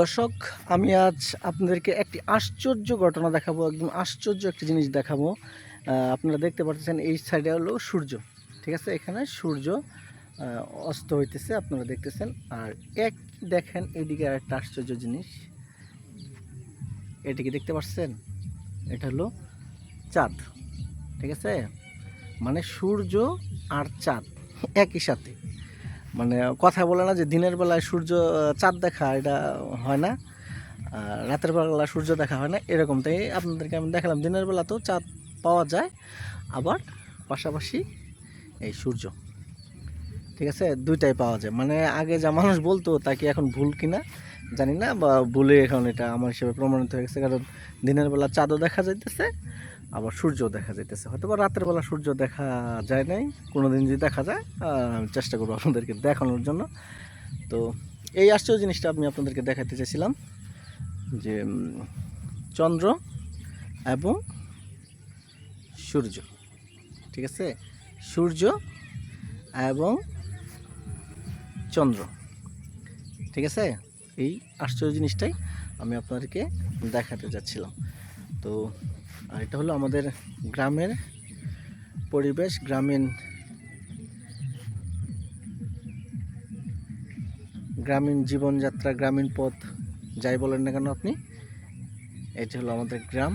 দর্শক, আমি আজ আপনাদেরকে একটি আশ্চর্য ঘটনা দেখাবো, একদম আশ্চর্য একটি জিনিস দেখাবো। আপনারা দেখতে পাচ্ছেন এই সাইডে হলো সূর্য, ঠিক আছে? এখানে সূর্য অস্ত হইতেছে, আপনারা দেখতেছেন। আর এক দেখেন, এদিকে আর একটা আশ্চর্য জিনিস। এটিকে দেখতে পাচ্ছেন এটা হলো চাঁদ, ঠিক আছে? মানে সূর্য আর চাঁদ একই সাথে। মানে কথা বলে না যে দিনের বেলায় সূর্য চাঁদ দেখা, এটা হয় না। রাতের বেলা সূর্য দেখা হয় না, এরকম। তাই আপনাদেরকে আমি দেখালাম, দিনের বেলা তো চাঁদ পাওয়া যায়, আবার পাশাপাশি এই সূর্য। ঠিক আছে? দুইটাই পাওয়া যায়। মানে আগে যা মানুষ বলতো, তা কি এখন ভুল কিনা জানি না, বা ভুলে এখন এটা আমার হিসেবে প্রমাণিত হয়ে গেছে, কারণ দিনের বেলা চাঁদও দেখা যাইতেছে আবার সূর্য দেখা যাইতেছে। হয়তো বা রাতের বেলা সূর্য দেখা যায় নাই কোনো দিন যদি দেখা যায় আমি চেষ্টা করব আপনাদেরকে দেখানোর জন্য। তো এই আশ্চর্য জিনিসটা আমি আপনাদেরকে দেখাতে চাইছিলাম যে চন্দ্র এবং সূর্য, ঠিক আছে? সূর্য এবং চন্দ্র, ঠিক আছে? এই আশ্চর্য জিনিসটাই আমি আপনাদেরকে দেখাতে যাচ্ছিলাম। তো আর এটা হলো আমাদের গ্রামের পরিবেশ, গ্রামীণ গ্রামীণ জীবনযাত্রা, গ্রামীণ পথ, যাই বলেন না কেন আপনি, এটি হলো আমাদের গ্রাম।